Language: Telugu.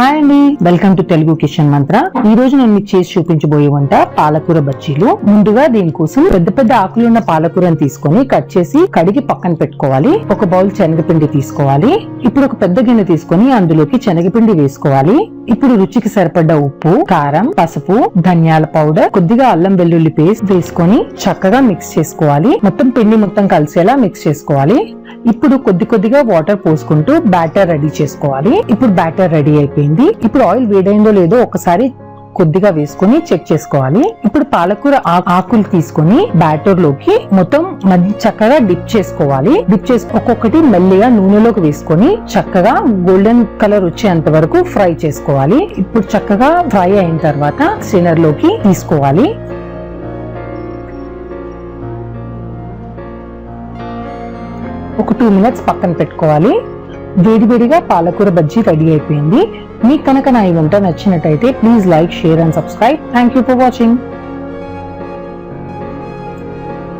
హాయ్ అండి. వెల్కమ్ టు తెలుగు కిచెన్ మంత్ర ఈ రోజు నేను మీకు చేసి చూపించబోయే వంట పాలకూర బజ్జీలు. ముందుగా దీనికోసం పెద్ద పెద్ద ఆకులున్న పాలకూరని తీసుకొని కట్ చేసి కడిగి పక్కన పెట్టుకోవాలి. ఒక బౌల్ శనగపిండి తీసుకోవాలి. ఇప్పుడు ఒక పెద్ద గిన్నె తీసుకొని అందులోకి శనగపిండి వేసుకోవాలి. ఇప్పుడు రుచికి సరిపడ్డ ఉప్పు కారం పసుపు ధనియాల పౌడర్ కొద్దిగా అల్లం వెల్లుల్లి పేస్ట్ వేసుకొని చక్కగా మిక్స్ చేసుకోవాలి. మొత్తం పిండి మొత్తం కలిసేలా మిక్స్ చేసుకోవాలి. ఇప్పుడు కొద్ది కొద్దిగా వాటర్ పోసుకుంటూ బ్యాటర్ రెడీ చేసుకోవాలి. ఇప్పుడు బ్యాటర్ రెడీ అయిపోయింది. ఇప్పుడు ఆయిల్ వేడైందో లేదో ఒకసారి కొద్దిగా వేసుకొని చెక్ చేసుకోవాలి. ఇప్పుడు పాలకూర ఆకులు తీసుకొని బ్యాటర్లోకి మొత్తం చక్కగా డిప్ చేసుకోవాలి. డిప్ చేసి ఒక్కొక్కటి మెల్లిగా నూనెలోకి వేసుకొని చక్కగా గోల్డెన్ కలర్ వచ్చేంత వరకు ఫ్రై చేసుకోవాలి. ఇప్పుడు చక్కగా ఫ్రై అయిన తర్వాత సినర్లోకి తీసుకోవాలి. ఒక టూ మినిట్స్ పక్కన పెట్టుకోవాలి. వేడివేడిగా పాలకూర బజ్జీ రెడీ అయిపోయింది. మీకు కనుక నా ఈ వంట నచ్చినట్టయితే please like share and subscribe. Thank you for watching